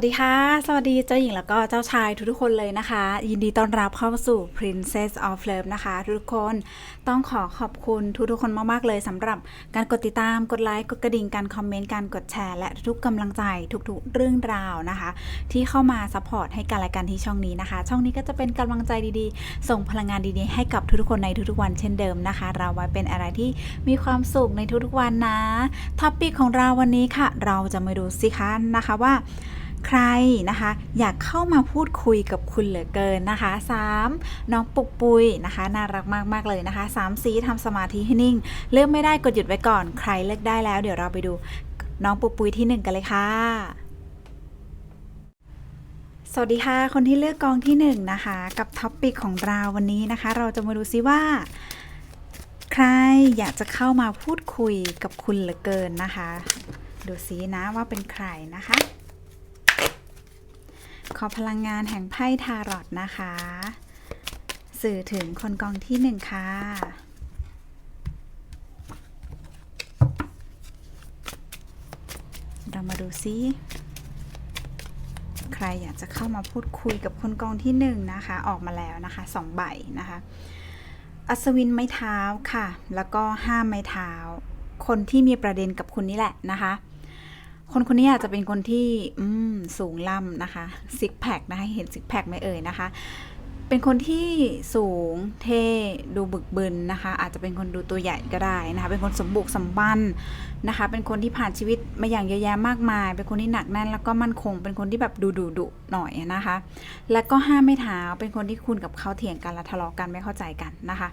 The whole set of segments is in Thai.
วัสดีค่ะ สวัสดีเจ้าหญิงแล้วก็เจ้าชายทุกๆคนเลยนะคะ ยินดีต้อนรับเข้าสู่ Princess of Love นะคะ ทุกคนต้องขอขอบคุณทุกๆคนมากๆเลยสำหรับการกดติดตามกดไลค์กดกระดิ่งการคอมเมนต์การกดแชร์และทุกกำลังใจทุกๆเรื่องราวนะคะ ที่เข้ามาซัพพอร์ตให้การรายการที่ช่องนี้นะคะ ช่องนี้ก็จะเป็นกำลังใจดีๆ ส่งพลังงานดีๆ ให้กับทุกๆคนในทุกๆวันเช่นเดิมนะคะ เราไว้เป็นอะไรที่มีความสุขในทุกๆวันนะท็อปปิกของเราวันนี้ค่ะ เราจะมาดูสิคะนะคะว่า ใครนะคะ อยากเข้ามาพูดคุยกับคุณเหลือเกินนะคะ 3. น้องปุกปุยนะคะน่ารักมาก ๆ เลยนะคะ 3. สีทำสมาธิให้นิ่ง เลือกไม่ได้กดหยุดไว้ก่อน ใครเลือกได้แล้วเดี๋ยวเราไปดู น้องปุกปุยที่ 1 กันเลยค่ะสวัสดีค่ะ คนที่เลือกกองที่1นะคะ กับท็อปปิกของเราวันนี้นะคะ เราจะมาดูซิว่า ใครอยากจะเข้ามาพูดคุยกับคุณเหลือเกินนะคะ ดูซินะว่าเป็นใครนะคะ ขอพลังงานแห่งไพ่ทารอตนะคะ สื่อถึงคนกองที่หนึ่งค่ะเรามาดูซิใครอยากจะเข้ามาพูดคุยกับคนกองที่หนึ่งนะคะ ออกมาแล้วนะคะสองใบนะคะ อัศวินไม้เท้าค่ะ แล้วก็ห้ามไม้เท้า คนที่มีประเด็นกับคุณนี่แหละนะคะ คนคนนี้อาจจะเป็นคนที่อืมสูงล่ำนะคะซิกแพคนะคะเห็นซิกแพคไหมเอ่ยนะคะ เป็นคนที่สูงเท่ดูบึกบึนนะคะ อาจจะเป็นคนดูตัวใหญ่ก็ได้นะคะ เป็นคนสมบุกสมบันนะคะ เป็นคนที่ผ่านชีวิตมาอย่างเยอะแยะมากมาย เป็นคนที่หนักแน่นแล้วก็มั่นคง เป็นคนที่แบบดูดุดุหน่อยนะคะ แล้วก็ห้ามไม่เท้าเป็นคนที่คุณกับเขาเถียงกันและทะเลาะกันไม่เข้าใจกันนะคะ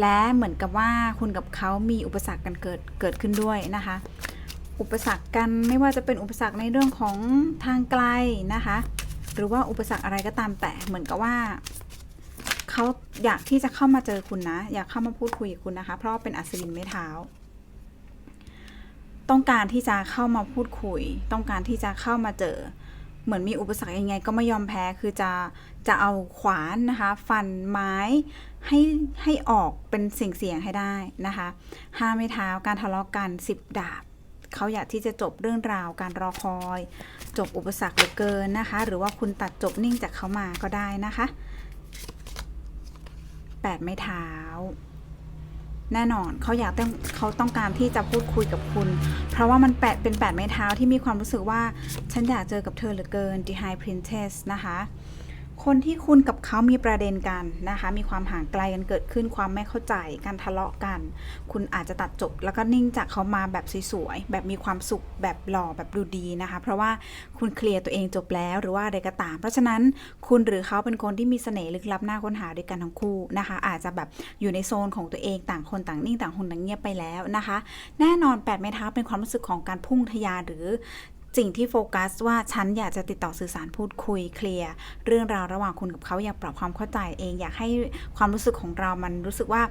และเหมือนกับว่าคุณกับเขามีอุปสรรคกันเกิดเกิดขึ้นด้วยนะคะ อุปสรรคกันไม่ว่าจะเป็นอุปสรรคในเรื่องของทางไกลนะคะ หรือว่าอุปสรรคอะไรก็ตามแต่เหมือนกับว่าเขาอยากที่จะเข้ามาเจอคุณนะ อยากเข้ามาพูดคุยกับคุณนะคะ เพราะเป็นอัศวินไม้เท้า ต้องการที่จะเข้ามาพูดคุย ต้องการที่จะเข้ามาเจอ เหมือนมีอุปสรรคยังไง ก็ไม่ยอมแพ้คือจะจะเอาขวานนะคะ ฟันไม้ให้ให้ออกเป็นเสียงเสียงให้ได้นะคะห้าไม่เท้าการทะเลาะกันสิบดาบ เขาอยากที่จะจบเรื่องราวการรอคอย จบอุปสรรคเหลือเกินนะคะ หรือว่าคุณตัดจบนิ่งจากเขามาก็ได้นะคะแปดไม้เท้าแน่นอนเขาอยากต้องเขาต้องการที่จะพูดคุยกับคุณ เพราะว่ามันแปดเป็นแปดไม้เท้าที่มีความรู้สึกว่า ฉันอยากเจอกับเธอเหลือเกิน The High Princess นะคะ คนที่คุณกับเขามีประเด็นกันนะคะ มีความห่างไกลกันเกิดขึ้นความไม่เข้าใจการทะเลาะกัน คุณอาจจะตัดจบแล้วก็นิ่งจากเขามาแบบสวยๆแบบมีความสุขแบบหล่อแบบดูดีนะคะ เพราะว่าคุณเคลียร์ตัวเองจบแล้วหรือว่าอะไรก็ตาม เพราะฉะนั้นคุณหรือเขาเป็นคนที่มีเสน่ห์ลึกลับน่าค้นหาด้วยกันทั้งคู่นะคะ อาจจะแบบอยู่ในโซนของตัวเองต่างคนต่างนิ่งต่างคนต่างเงียบไปแล้วนะคะ แน่นอนแปดไม้เท้าเป็นความรู้สึกของการพุ่งทะยานหรือ สิ่งที่โฟกัสว่าฉันอยากจะติดต่อสื่อสารพูดคุยเคลียร์เรื่องราวระหว่างคุณกับเขาอยากปรับความเข้าใจเอง อยากให้ความรู้สึกของเรามันรู้สึกว่า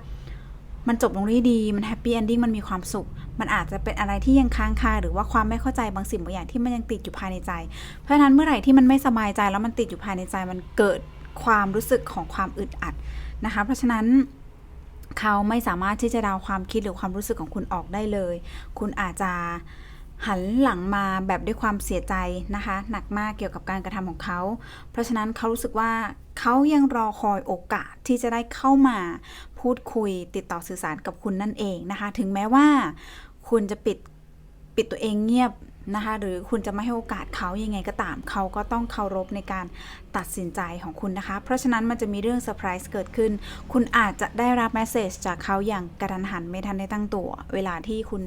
มันจบลงด้วยดี มันแฮปปี้เอนดิ้ง มันมีความสุข มันอาจจะเป็นอะไรที่ยังค้างคา หรือว่าความไม่เข้าใจบางสิ่งบางอย่างที่มันยังติดอยู่ภายในใจ เพราะฉะนั้นเมื่อไหร่ที่มันไม่สบายใจแล้วมันติดอยู่ภายในใจ มันเกิดความรู้สึกของความอึดอัดนะคะ เพราะฉะนั้นเขาไม่สามารถที่จะเดาความคิดหรือความรู้สึกของคุณออกได้เลย คุณอาจจะ หันหลังมาแบบด้วยความเสียใจนะคะ หนักมากเกี่ยวกับการกระทำของเขา เพราะฉะนั้นเขารู้สึกว่าเขายังรอคอยโอกาสที่จะได้เข้ามาพูดคุยติดต่อสื่อสารกับคุณนั่นเองนะคะ ถึงแม้ว่าคุณจะปิดปิดตัวเองเงียบ นะคะหรือคุณจะไม่ให้โอกาสเขายังไงก็ตาม เขาก็ต้องเคารพในการตัดสินใจของคุณนะคะ เพราะฉะนั้นมันจะมีเรื่องเซอร์ไพรส์เกิดขึ้น คุณอาจจะได้รับแมสเซจจากเขาอย่างกระทันหันไม่ทันได้ตั้งตัว เวลาที่คุณ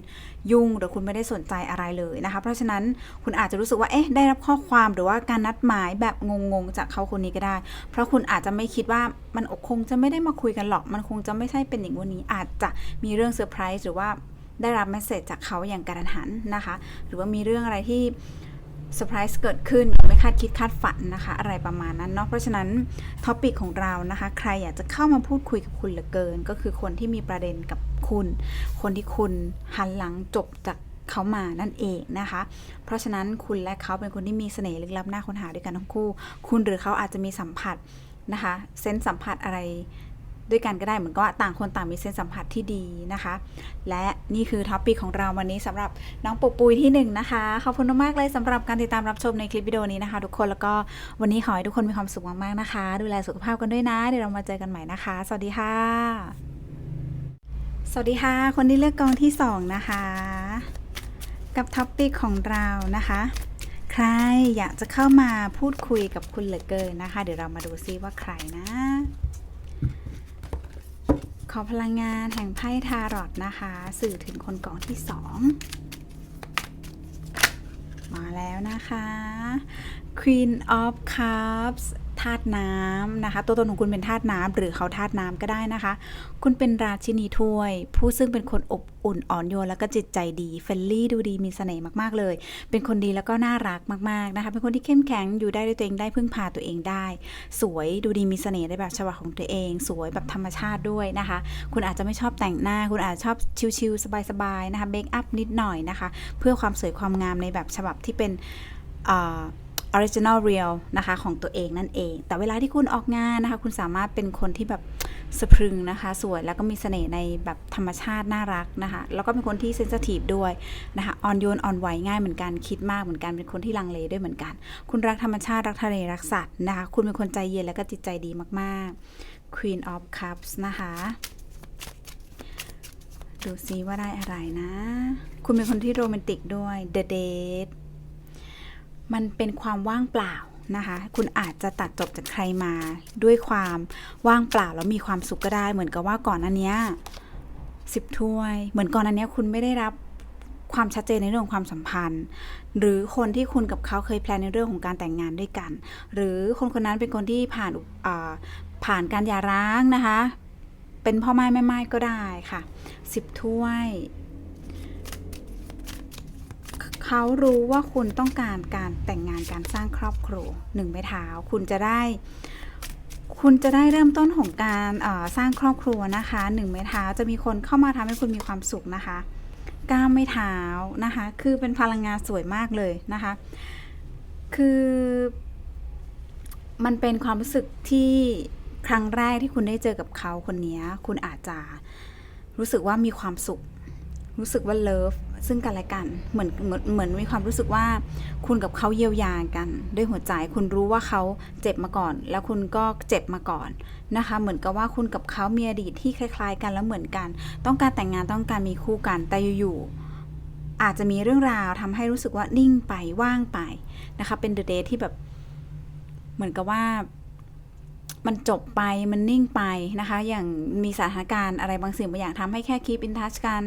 ยุ่งหรือคุณไม่ได้สนใจอะไรเลยนะคะ เพราะฉะนั้นคุณอาจจะรู้สึกว่าเอ๊ะได้รับข้อความหรือว่าการนัดหมายแบบงงๆจากเขาคนนี้ก็ได้ เพราะคุณอาจจะไม่คิดว่ามันคงจะไม่ได้มาคุยกันหรอก มันคงจะไม่ใช่เป็นอย่างวันนี้อาจจะมีเรื่องเซอร์ไพรส์หรือว่า ได้รับแมสเซจจากเขาอย่างกระทันหันนะคะ หรือว่ามีเรื่องอะไรที่เซอร์ไพรส์เกิดขึ้นไม่คาดคิดคาดฝันนะคะ อะไรประมาณนั้นเนาะเพราะฉะนั้นท็อปิกของเรานะคะ ใครอยากจะเข้ามาพูดคุยกับคุณเหลือเกิน ก็คือคนที่มีประเด็นกับคุณ คนที่คุณหันหลังจบจากเขามานั่นเองนะคะ เพราะฉะนั้นคุณและเขาเป็นคนที่มีเสน่ห์ลึกลับหน่าค้นหาด้วยกันทั้งคู่ คุณหรือเขาอาจจะมีสัมผัสนะคะเซนส์สัมผัสอะไร ด้วยกันก็ได้เหมือนก็ต่างคนต่างมีเซนสัมผัสที่ดีนะคะ และนี่คือท็อปปิกของเราวันนี้สำหรับน้องปุปุยที่หนึ่งนะคะขอบคุณมากเลยสำหรับการติดตามรับชมในคลิปวิดีโอนี้นะคะ ทุกคนแล้วก็วันนี้ขอให้ทุกคนมีความสุขมากๆนะคะ ดูแลสุขภาพกันด้วยนะเดี๋ยวเรามาเจอกันใหม่นะคะ สวัสดีค่ะ สวัสดีค่ะ คนที่เลือกกองที่สองนะคะ กับท็อปปิกของเรานะคะใครอยากจะเข้ามาพูดคุยกับคุณเหลือเกินนะคะ เดี๋ยวเรามาดูซิว่าใครนะ ขอพลังงานแห่งไพ่ทารอตนะคะ สื่อถึงคนกองที่สอง มาแล้วนะคะ Queen of Cups ธาตุน้ำนะคะ ตัวตนของคุณเป็นธาตุน้ำหรือเขาธาตุน้ำก็ได้นะคะ คุณเป็นราชินีถ้วย ผู้ซึ่งเป็นคนอบอุ่นอ่อนโยนแล้วก็จิตใจดีเฟลลี่ดูดีมีเสน่ห์มากๆเลย เป็นคนดีแล้วก็น่ารักมากๆนะคะ เป็นคนที่เข้มแข็งอยู่ได้ด้วยตัวเองได้พึ่งพาตัวเองได้ สวยดูดีมีเสน่ห์ในแบบฉบับของตัวเอง สวยแบบธรรมชาติด้วยนะคะ คุณอาจจะไม่ชอบแต่งหน้า คุณอาจชอบชิลๆสบายๆนะคะเบคอัพนิดหน่อยนะคะ เพื่อความสวยความงามในแบบฉบับที่เป็นออ ริจินอลเรียลนะคะของตัวเองนั่นเอง แต่เวลาที่คุณออกงานนะคะ คุณสามารถเป็นคนที่แบบสะพรึงนะคะ สวยแล้วก็มีเสน่ห์ในแบบธรรมชาติน่ารักนะคะ แล้วก็เป็นคนที่เซน i ทีฟด้วยนะคะอ่อนโยนอ่อนไหวง่ายเหมือนกันคิดมากเหมือนกันเป็นคนที่ลังเลด้วยเหมือนกัน คุณรักธรรมชาติรักทะเลรักสัตว์นะคะ คุณเป็นคนใจเย็นและก็จิตใจดีมากๆ Queen of Cups นะคะดูซิว่าได้อะไรนะ คุณเป็นคนที่โรแมนติกด้วย The Date มันเป็นความว่างเปล่านะคะ คุณอาจจะตัดจบจากใครมาด้วยความว่างเปล่าแล้วมีความสุขก็ได้ เหมือนกับว่าก่อนอันเนี้ยสิบถ้วย เหมือนก่อนอันเนี้ยคุณไม่ได้รับความชัดเจนในเรื่องของความสัมพันธ์ หรือคนที่คุณกับเขาเคยแพลนในเรื่องของการแต่งงานด้วยกัน หรือคนคนนั้นเป็นคนที่ผ่านอ่าผ่านการหย่าร้างนะคะ เป็นพ่อไม้แม่ไม้ก็ได้ค่ะสิบถ้วย เขารู้ว่าคุณต้องการการแต่งงานการสร้างครอบครัวหนึ่งไม้เท้าคุณจะได้ คุณจะได้เริ่มต้นของการสร้างครอบครัวนะคะหนึ่งไม้เท้าจะมีคนเข้ามาทำให้คุณมีความสุขนะคะก้าวไม้เท้านะคะ คือเป็นพลังงานสวยมากเลยนะคะ คือมันเป็นความรู้สึกที่ครั้งแรกที่คุณได้เจอกับเขาคนนี้คุณอาจจะรู้สึกว่ามีความสุข รู้สึกว่าเลิฟซึ่งกันและกันเหมือนเหมือนเหมือนมีความรู้สึกว่า คุณกับเขาเยียวยากัน ด้วยหัวใจคุณรู้ว่าเขาเจ็บมาก่อน แล้วคุณก็เจ็บมาก่อนนะคะ เหมือนกับว่าคุณกับเขามีอดีตที่คล้าย ๆ กันแล้วเหมือนกัน ต้องการแต่งงานต้องการมีคู่กันแต่อยู่ๆอาจจะมีเรื่องราวทำให้รู้สึกว่านิ่งไปว่างไปนะคะ เป็นเดอะเดที่แบบ เหมือนกับว่า มันจบไปมันนิ่งไปนะคะ อย่างมีสถานการณ์อะไรบางสิ่งบางอย่างทำให้แค่คีปอินทัชกัน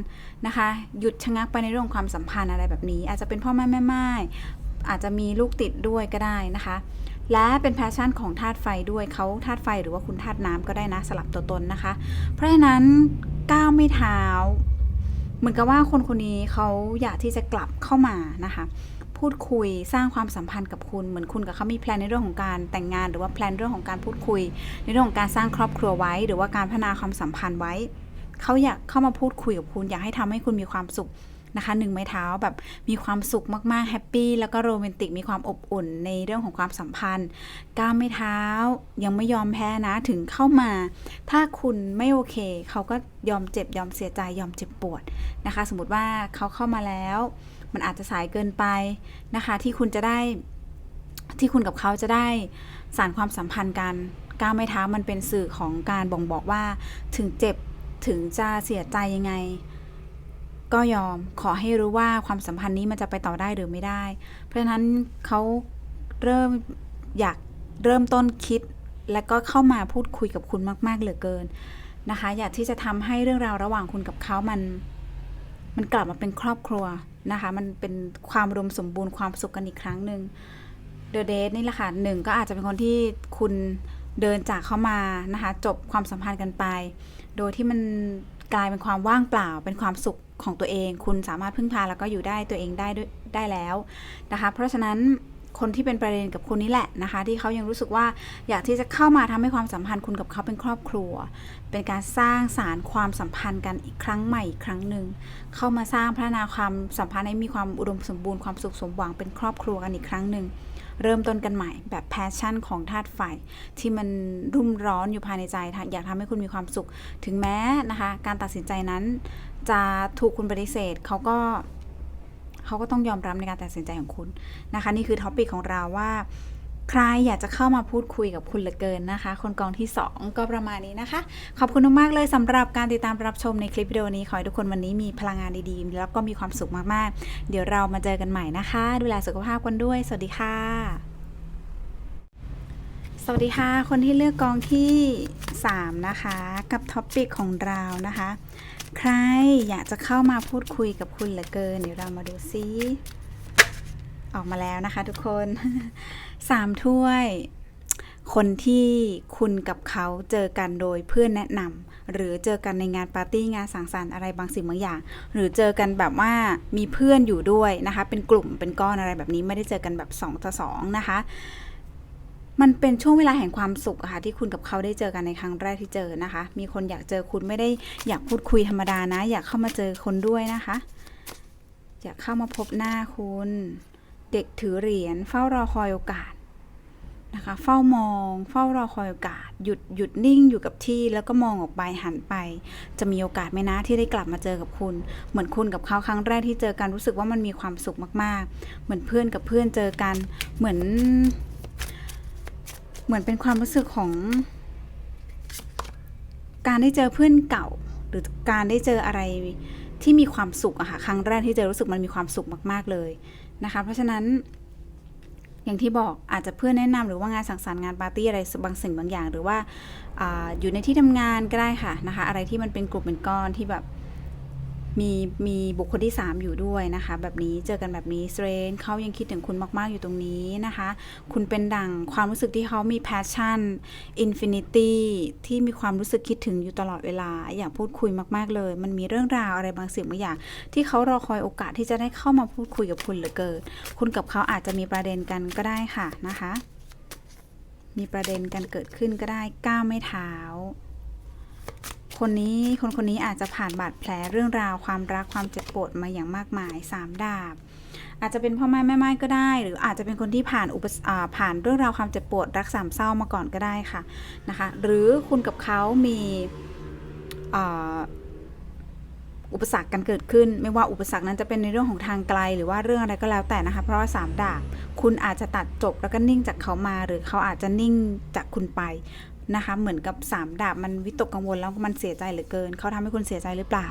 นะคะ หยุดชะงักไปในเรื่องความสัมพันธ์อะไรแบบนี้ อาจจะเป็นพ่อแม่แม่ไม้อาจจะมีลูกติดด้วยก็ได้นะคะ และเป็นแพชชั่นของธาตุไฟด้วยเขาธาตุไฟหรือว่าคุณธาตุน้ำก็ได้นะสลับตัวตนนะคะ เพราะฉะนั้นก้าวไม่เท้า เหมือนกับว่าคนคนนี้เขาอยากที่จะกลับเข้ามานะคะ พูดคุยสร้างความสัมพันธ์กับคุณเหมือนคุณกับเขามีแพลนในเรื่องของการแต่งงาน หรือว่าแพลนเรื่องของการพูดคุย ในเรื่องของการสร้างครอบครัวไว้ หรือว่าการพัฒนาความสัมพันธ์ไว้ เขาอยากเข้ามาพูดคุยกับคุณอยากให้ทำให้คุณมีความสุขนะคะหนึ่งไม้เท้าแบบมีความสุขมากๆแฮปปี้แล้วก็โรแมนติกมีความอบอุ่นในเรื่องของความสัมพันธ์ก้าวไม้เท้ายังไม่ยอมแพ้นะถึงเข้ามา ถ้าคุณไม่โอเค เขาก็ยอมเจ็บยอมเสียใจยอมเจ็บปวดนะคะ สมมติว่าเขาเข้ามาแล้ว มันอาจจะสายเกินไปนะคะ ที่คุณจะได้ที่คุณกับเขาจะได้สารความสัมพันธ์กันก้าวไม้เท้ามันเป็นสื่อของการบ่งบอกว่าถึงเจ็บถึงจะเสียใจยังไง ก็ยอมขอให้รู้ว่าความสัมพันธ์นี้มันจะไปต่อได้หรือไม่ได้ เพราะฉะนั้นเขาเริ่มอยากเริ่มต้นคิด และก็เข้ามาพูดคุยกับคุณมาก ๆ เหลือเกินนะคะ อยากที่จะทำให้เรื่องราวระหว่างคุณกับเขามัน มันกลับมาเป็นครอบครัว นะคะ มันเป็นความรวมสมบูรณ์ความสุขกันอีกครั้งหนึ่งเดอะเดทนี่แหละค่ะหนึ่งก็อาจจะเป็นคนที่คุณเดินจากเข้ามานะคะ จบความสัมพันธ์กันไป โดยที่มันกลายเป็นความว่างเปล่า เป็นความสุขของตัวเอง คุณสามารถพึ่งพาแล้วก็อยู่ได้ตัวเองได้ด้วยได้แล้วนะคะ เพราะฉะนั้น คนที่เป็นประเด็นกับคุณนี่แหละนะคะ ที่เขายังรู้สึกว่าอยากที่จะเข้ามาทำให้ความสัมพันธ์คุณกับเขาเป็นครอบครัว เป็นการสร้างสารความสัมพันธ์กันอีกครั้งใหม่อีกครั้งหนึ่งเข้ามาสร้างพัฒนาความสัมพันธ์ให้มีความอุดมสมบูรณ์ความสุขสมหวังเป็นครอบครัวกันอีกครั้งหนึ่งเริ่มต้นกันใหม่แบบแพชชั่นของธาตุไฟที่มันรุ่มร้อนอยู่ภายในใจ อยากทำให้คุณมีความสุข ถึงแม้นะคะ การตัดสินใจนั้น จะถูกคุณปฏิเสธเขาก็ เขาก็ต้องยอมรับในการตัดสินใจของคุณนะคะ นี่คือท็อปิกของเราว่าใครอยากจะเข้ามาพูดคุยกับคุณเหลือเกินนะคะ คนกองที่ 2 ก็ประมาณนี้นะคะ ขอบคุณมากๆเลยสำหรับการติดตามรับชมในคลิปวิดีโอนี้ ขอให้ทุกคนวันนี้มีพลังงานดีๆ แล้วก็มีความสุขมากๆ เดี๋ยวเรามาเจอกันใหม่นะคะ ดูแลสุขภาพกันด้วย สวัสดีค่ะ สวัสดีค่ะ คนที่เลือกกองที่ 3 นะคะ กับท็อปปิกของเรานะคะ ใครอยากจะเข้ามาพูดคุยกับคุณเหลือเกิน เดี๋ยวเรามาดูซิออกมาแล้วนะคะทุกคนสามถ้วย คนที่คุณกับเขาเจอกันโดยเพื่อนแนะนำหรือเจอกันในงานปาร์ตี้งานสังสรรค์อะไรบางสิ่งบางอย่าง หรือเจอกันแบบว่ามีเพื่อนอยู่ด้วยนะคะ เป็นกลุ่มเป็นก้อนอะไรแบบนี้ไม่ได้เจอกันแบบ2ต่อ2นะคะ มันเป็นช่วงเวลาแห่งความสุขอะค่ะที่คุณกับเขาได้เจอกันในครั้งแรกที่เจอนะคะ มีคนอยากเจอคุณไม่ได้อยากพูดคุยธรรมดานะ อยากเข้ามาเจอคนด้วยนะคะ อยากเข้ามาพบหน้าคุณ เด็กถือเหรียญเฝ้ารอคอยโอกาสนะคะ เฝ้ามอง เฝ้ารอคอยโอกาส หยุดหยุดนิ่งอยู่กับที่แล้วก็มองออกไปหันไป จะมีโอกาสไหมนะที่ได้กลับมาเจอกับคุณ เหมือนคุณกับเขาครั้งแรกที่เจอกันรู้สึกว่ามันมีความสุขมาก ๆ เหมือนเพื่อนกับเพื่อนเจอกัน เหมือน เหมือนเป็นความรู้สึกของ การได้เจอเพื่อนเก่า หรือการได้เจออะไรที่มีความสุขอะค่ะครั้งแรกที่เจอรู้สึกมันมีความสุขมากๆเลยนะคะ เพราะฉะนั้น อย่างที่บอกอาจจะเพื่อนแนะนำหรือว่างานสังสรรค์งานปาร์ตี้อะไรบางสิ่งบางอย่าง หรือว่าออยู่ในที่ทำงานก็ได้ค่ะนะคะ อะไรที่มันเป็นกลุ่มเป็นก้อนที่แบบ มีมีบุคคลที่ 3 อยู่ด้วยนะคะ แบบนี้เจอกันแบบนี้เซรนเขายังคิดถึงคุณมาก ๆ อยู่ตรงนี้นะคะ คุณเป็นดั่งความรู้สึกที่เขามี passion infinity ที่มีความรู้สึกคิดถึงอยู่ตลอดเวลา อยากพูดคุยมาก ๆ เลย มันมีเรื่องราวอะไรบางสิ่งบางอย่าง ที่เขารอคอยโอกาสที่จะได้เข้ามาพูดคุยกับคุณเหลือเกินคุณกับเขาอาจจะมีประเด็นกันก็ได้ค่ะนะคะ มีประเด็นกันเกิดขึ้นก็ได้ก้าวไม่เท้า คนนี้คนคนนี้อาจจะผ่านบาดแผลเรื่องราวความรักความเจ็บปวดมาอย่างมากมายสามดาบ อาจจะเป็นพ่อแม่แม่ไม้ก็ได้ หรืออาจจะเป็นคนที่ผ่านอุปสผ่านเรื่องราวความเจ็บปวดรักสามเศร้ามาก่อนก็ได้ค่ะนะคะ หรือคุณกับเขามีอุปสรรคกันเกิดขึ้น ไม่ว่าอุปสรรคนั้นจะเป็นในเรื่องของทางไกล หรือว่าเรื่องอะไรก็แล้วแต่นะคะเพราะว่าสามดาบคุณอาจจะตัดจบแล้วก็นิ่งจากเขามา หรือเขาอาจจะนิ่งจากคุณไป นะคะ เหมือนกับสามดาบมันวิตกกังวลแล้วมันเสียใจเหลือเกิน เขาทำให้คุณเสียใจหรือเปล่า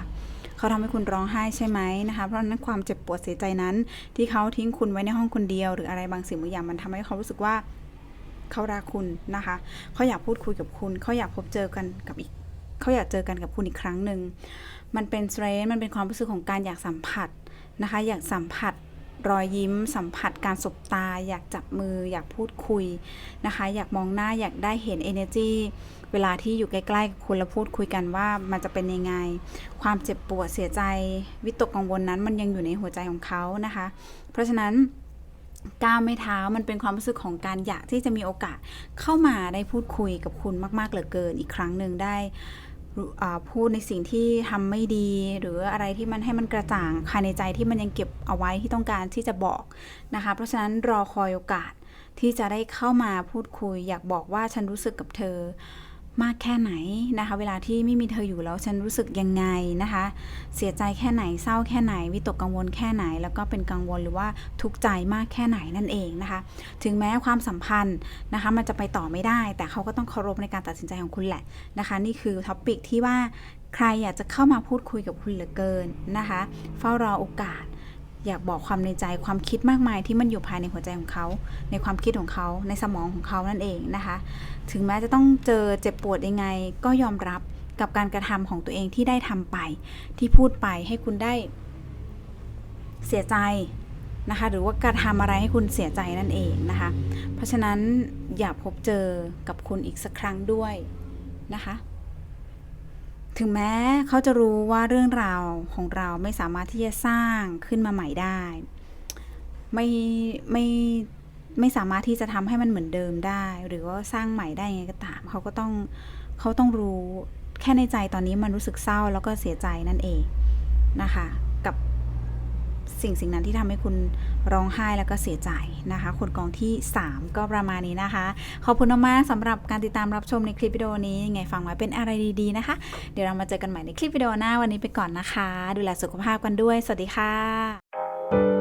เขาทำให้คุณร้องไห้ใช่ไหมนะคะ เพราะนั้นความเจ็บปวดเสียใจนั้น ที่เขาทิ้งคุณไว้ในห้องคนเดียว หรืออะไรบางสิ่งบางอย่างมันทำให้เขารู้สึกว่าเขารักคุณนะคะ เขาอยากพูดคุยกับคุณ เขาอยากพบเจอกันกับอีก เขาอยากเจอกันกับคุณอีกครั้งหนึ่ง มันเป็นเทรนมันเป็นความรู้สึกของการอยากสัมผัสนะคะ อยากสัมผัส รอยยิ้ม สัมผัสการสบตา อยากจับมือ อยากพูดคุยนะคะ อยากมองหน้าอยากได้เห็น energy เวลาที่อยู่ใกล้ๆกับคุณแล้วพูดคุยกันว่ามันจะเป็นยังไง ความเจ็บปวดเสียใจวิตกกังวลนั้นมันยังอยู่ในหัวใจของเขานะคะ เพราะฉะนั้นก้าวไม่เท้ามันเป็นความรู้สึกของการอยากที่จะมีโอกาสเข้ามาได้พูดคุยกับคุณมาก ๆเหลือเกินอีกครั้งหนึ่งได้ พูดในสิ่งที่ทำไม่ดี หรืออะไรที่มันให้มันกระจ่างภายในใจที่มันยังเก็บเอาไว้ที่ต้องการที่จะบอกนะคะ เพราะฉะนั้นรอคอยโอกาสที่จะได้เข้ามาพูดคุย อยากบอกว่าฉันรู้สึกกับเธอ มากแค่ไหนนะคะ เวลาที่ไม่มีเธออยู่แล้วฉันรู้สึกยังไงนะคะ เสียใจแค่ไหนเศร้าแค่ไหน วิตกกังวลแค่ไหน แล้วก็เป็นกังวลหรือว่าทุกข์ใจมากแค่ไหนนั่นเองนะคะ ถึงแม้ความสัมพันธ์นะคะ มันจะไปต่อไม่ได้ แต่เขาก็ต้องเคารพในการตัดสินใจของคุณแหละนะคะ นี่คือท็อปิกที่ว่าใครอยากจะเข้ามาพูดคุยกับคุณเหลือเกินนะคะ เฝ้ารอโอกาส อยากบอกความในใจความคิดมากมายที่มันอยู่ภายในหัวใจของเขา ในความคิดของเขาในสมองของเขานั่นเองนะคะ ถึงแม้จะต้องเจอเจ็บปวดยังไง ก็ยอมรับกับการกระทำของตัวเองที่ได้ทำไป ที่พูดไปให้คุณได้เสียใจนะคะ หรือว่ากระทำอะไรให้คุณเสียใจนั่นเองนะคะ เพราะฉะนั้นอย่าพบเจอกับคุณอีกสักครั้งด้วยนะคะ ถึงแม้เขาจะรู้ว่าเรื่องราวของเราไม่สามารถที่จะสร้างขึ้นมาใหม่ได้ ไม่ไม่ไม่สามารถที่จะทำให้มันเหมือนเดิมได้ หรือว่าสร้างใหม่ได้ยังไงก็ตาม เขาก็ต้องเขาต้องรู้แค่ในใจตอนนี้มันรู้สึกเศร้าแล้วก็เสียใจนั่นเองนะคะ กับสิ่งสิ่งนั้นที่ทำให้คุณ ร้องไห้แล้วก็เสียใจนะคะคนกองที่ 3 ก็ประมาณนี้นะคะ ขอบคุณมากๆสำหรับการติดตามรับชมในคลิปวิดีโอนี้ยังไงฟังไว้เป็นอะไรดีๆนะคะ เดี๋ยวเรามาเจอกันใหม่ในคลิปวิดีโอหน้าวันนี้ไปก่อนนะคะ ดูแลสุขภาพกันด้วย สวัสดีค่ะ